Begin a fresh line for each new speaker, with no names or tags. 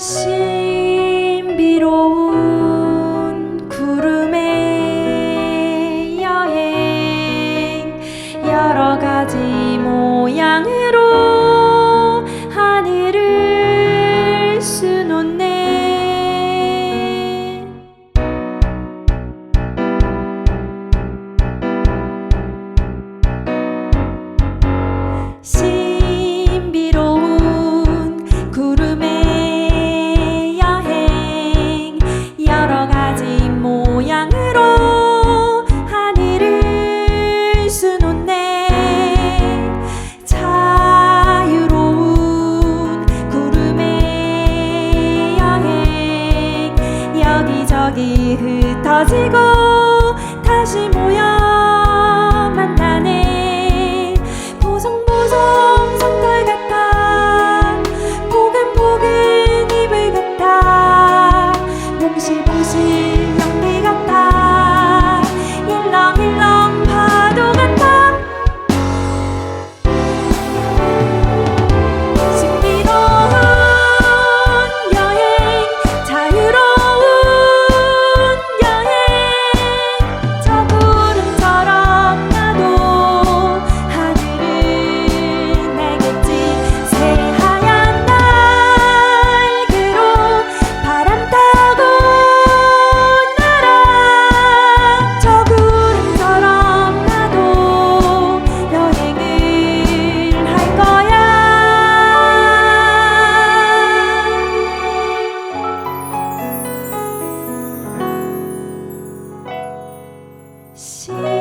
신비로운 구름의 여행. 여러 가지 모양으로 여기저기 흩어지고 心。